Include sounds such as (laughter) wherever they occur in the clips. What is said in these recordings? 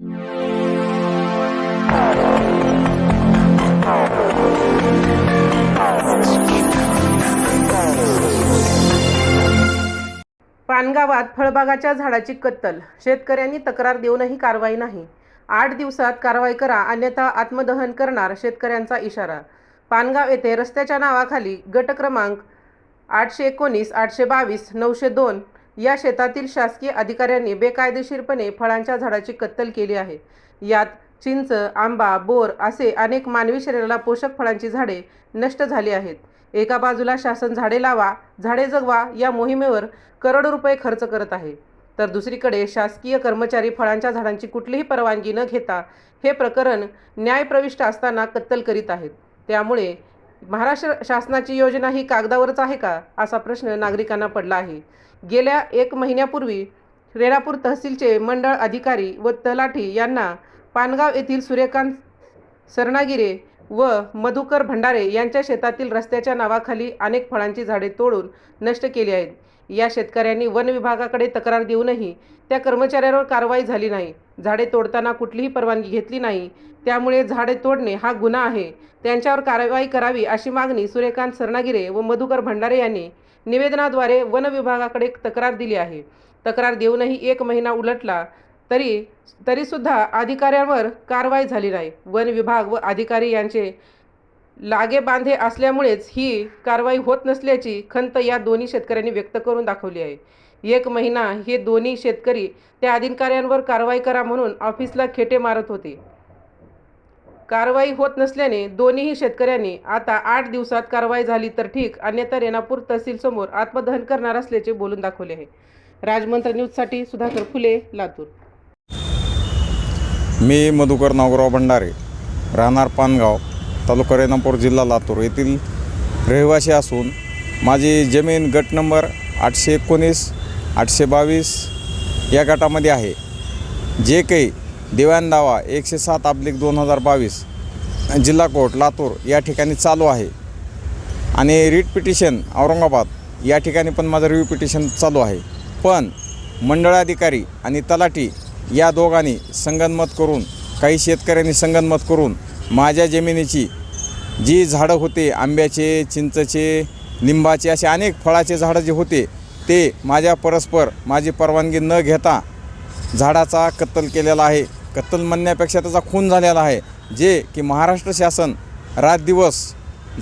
पानगावात फळबागाच्या झाडाची कत्तल. शेतकऱ्यांनी तक्रार देऊनही कारवाई नाही. आठ दिवसात कारवाई करा अन्यथा आत्मदहन करणार शेतकऱ्यांचा इशारा. पानगाव येथे रस्त्याच्या नावाखाली गट क्रमांक आठशे एकोणीस आठशे बावीस नऊशे दोन या शेतातील शासकीय अधिकाऱ्यांनी बेकायदेशीरपणे फळांच्या झाडाची कत्तल केली आहे. यात चिंच आंबा बोर असे अनेक मानवी शरीराला पोषक फळांची झाडे नष्ट झाली आहेत. एका बाजूला शासन झाडे लावा झाडे जगवा या मोहिमेवर करोडो रुपये खर्च करत आहे. तर दुसरीकडे शासकीय कर्मचारी फळांच्या झाडांची कुठलीही परवानगी न घेता हे प्रकरण न्यायप्रविष्ट असताना कत्तल करीत आहेत. त्यामुळे महाराष्ट्र शासनाची योजना ही कागदावरच आहे का? असा प्रश्न नागरिकांना पडला आहे. गेल्या एक महिन्यापूर्वी रेणापूर तहसीलचे मंडळ अधिकारी व तलाठी यांना पानगाव येथील सूर्यकांत सरणागिरे व मधुकर भंडारे यांच्या शेतातील रस्त्याच्या नावाखाली अनेक फळांची झाडे तोडून नष्ट केली आहेत. या शेतकऱ्यांनी वन विभागाकडे तक्रार देऊनही त्या कर्मचाऱ्यांवर कारवाई झाली नाही. झाडे तोडताना कुठलीही परवानगी घेतली नाही. त्यामुळे झाडे तोडणे हा गुन्हा आहे. त्यांच्यावर कारवाई करावी अशी मागणी सूर्यकांत सरणागिरे व मधुकर भंडारे यांनी निवेदनाद्वारे वन विभागाकडे तक्रार दिली आहे. तक्रार देऊनही एक महिना उलटला तरी तरीसुद्धा अधिकाऱ्यांवर कारवाई झाली नाही. वन विभाग व अधिकारी यांचे लागे बांधे असल्यामुळेच ही कारवाई होत नसल्याची खंत या दोन्ही शेतकऱ्यांनी व्यक्त करून दाखवली आहे. एक महिना हे दोन्ही शेतकरी त्या अधिकाऱ्यांवर कारवाई करा म्हणून ऑफिसला खेटे मारत होते. कारवाई होत नसल्याने दोन्हीही शेतकऱ्यांनी आता आठ दिवसात कारवाई झाली तर ठीक अन्यथा रेणापूर तहसीलसमोर आत्मदहन करणार असल्याचे बोलून दाखवले आहे. राजमंत्र न्यूजसाठी सुधाकर फुले लातूर. मी मधुकर नागोराव भंडारे राहणार पानगाव. तालुका रेणापूर जिल्हा लातूर येथील रहिवासी असून माझी जमीन गट नंबर आठशे एकोणीस आठशे बावीस या गटामध्ये आहे. जे काही दिव्यान दावा एकशे सात अब्लिक दोन हजार बावीस जिल्हा कोर्ट लातूर या ठिकाणी चालू आहे. आणि रीट पिटिशन औरंगाबाद या ठिकाणी पण माझं रिव्ह्यू पिटिशन चालू आहे. पण मंडळाधिकारी आणि तलाठी या दोघांनी संगनमत करून काही शेतकऱ्यांनी संगनमत करून माझ्या जमिनीची जी झाडं होते आंब्याचे चिंचचे लिंबाचे असे अनेक फळाचे झाडं जे होते ते माझ्या परस्पर माझी परवानगी न घेता झाडाचा कत्तल केलेला आहे. कत्तल म्हणण्यापेक्षा त्याचा खून झालेला आहे. जे की महाराष्ट्र शासन रात दिवस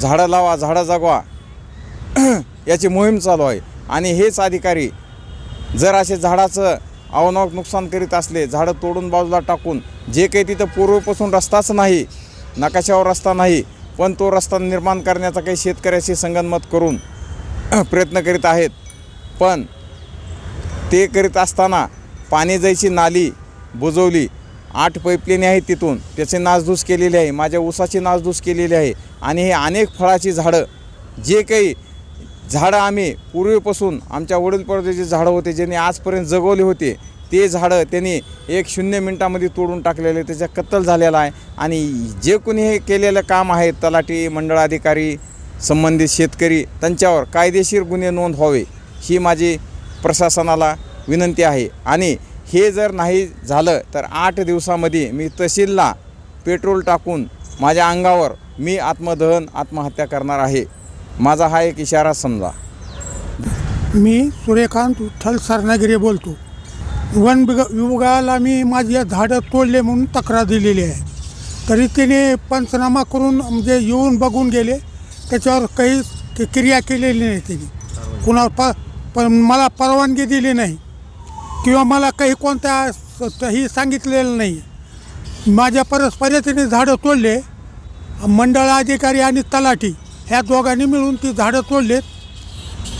झाडं लावा झाडं जगवा (clears throat) याची मोहीम चालू आहे. आणि हेच अधिकारी जर असे झाडाचं अवनवक नुकसान करीत असले झाडं तोडून बाजूला टाकून जे काही तिथं पूर्वीपासून रस्ताच नाही नकाशावर रस्ता नाही पण तो रस्ता निर्माण करण्याचा काही शेतकऱ्याशी संगनमत करून (clears throat) प्रयत्न करीत आहेत. पण ते करीत असताना पाणी जायची नाली बुजवली. आठ पैपलेनी आहेत तिथून. त्याचे नासधूस केलेली आहे. माझ्या ऊसाची नासधूस केलेली आहे. आणि हे अनेक फळाची झाडं जे काही झाडं आम्ही पूर्वीपासून आमच्या वडीलपर्यंतचे झाडं होते ज्यांनी आजपर्यंत जगवले होते ते झाडं त्यांनी एक शून्य मिनटामध्ये तोडून टाकलेले त्याचा कत्तल झालेला आहे. आणि जे कोणी हे केलेलं काम आहे तलाठी मंडळाधिकारी संबंधित शेतकरी त्यांच्यावर कायदेशीर गुन्हे नोंद व्हावे ही माझी प्रशासनाला विनंती आहे. आणि हे जर नाही झालं तर आठ दिवसामध्ये मी तहसीलला पेट्रोल टाकून माझ्या अंगावर मी आत्मदहन आत्महत्या करणार आहे. माझा हा एक इशारा समजा. मी सूर्यकांत विठ्ठल सरनागिरी बोलतो. वन विग विभागाला मी माझी झाडं तोडले म्हणून तक्रार दिलेली आहे. तरी तिने पंचनामा करून म्हणजे येऊन बघून गेले. त्याच्यावर काही क्रिया केलेली नाही तिने. कुणा प पण मला परवानगी दिली नाही. किंवा मला काही कोणत्या ही सांगितलेलं नाही. माझ्या परस्परेतीने झाडं तोडले. मंडळ अधिकारी आणि तलाठी ह्या दोघांनी मिळून ती झाडं तोडलेत.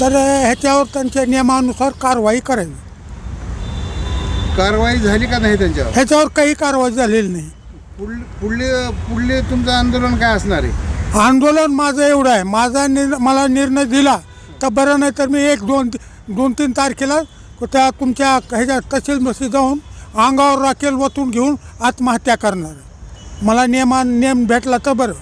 तर ह्याच्यावर त्यांच्या नियमानुसार कारवाई करावी. कारवाई झाली का नाही त्यांच्यावर? ह्याच्यावर काही कारवाई झालेली नाही. पुढ पुढले पुढले तुमचं आंदोलन काय असणार आहे? आंदोलन माझं एवढं आहे. माझा निर् मला निर्णय दिला तर बरं नाही तर मी एक दोन दोन तीन तारखेला त्या तुमच्या ह्याच्या तहसीलमध्ये जाऊन अंगावर राखेल वतून घेऊन आत्महत्या करणार मला नियमा नियम भेटला तर बरं.